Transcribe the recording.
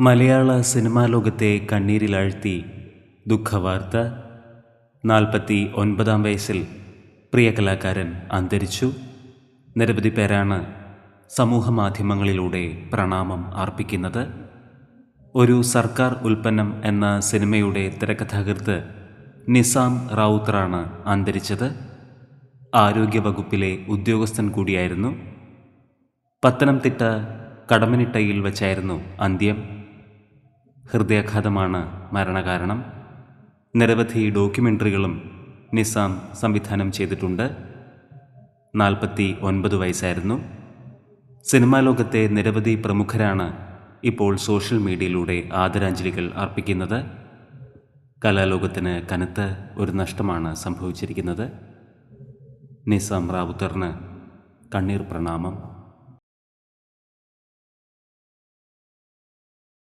മലയാള cinema ലോകത്തെ കണ്ണീരിലാഴ്ത്തി ദുഃഖവാർത്ത. നാൽപ്പത്തി ഒൻപതാം വയസ്സിൽ പ്രിയ കലാകാരൻ അന്തരിച്ചു. നിരവധി പേരാണ് സമൂഹ മാധ്യമങ്ങളിലൂടെ പ്രണാമം അർപ്പിക്കുന്നത്. ഒരു സർക്കാർ ഉൽപ്പന്നം എന്ന സിനിമയുടെ തിരക്കഥാകൃത്ത് നിസാം റൌത്തറാണ് അന്തരിച്ചത്. ആരോഗ്യവകുപ്പിലെ ഉദ്യോഗസ്ഥൻ കൂടിയായിരുന്നു. പത്തനംതിട്ട കടമനിട്ടയിൽ വച്ചായിരുന്നു അന്ത്യം. ഹൃദയാഘാതമാണ് മരണകാരണം. നിരവധി ഡോക്യുമെന്ററികളും നിസാം സംവിധാനം ചെയ്തിട്ടുണ്ട്. നാൽപ്പത്തി ഒൻപത് വയസ്സായിരുന്നു. സിനിമാ ലോകത്തെ നിരവധി പ്രമുഖരാണ് ഇപ്പോൾ സോഷ്യൽ മീഡിയയിലൂടെ ആദരാഞ്ജലികൾ അർപ്പിക്കുന്നത്. കലാലോകത്തിന് കനത്ത ഒരു നഷ്ടമാണ് സംഭവിച്ചിരിക്കുന്നത്. നിസാം റാവുത്തറിന് കണ്ണീർ പ്രണാമം.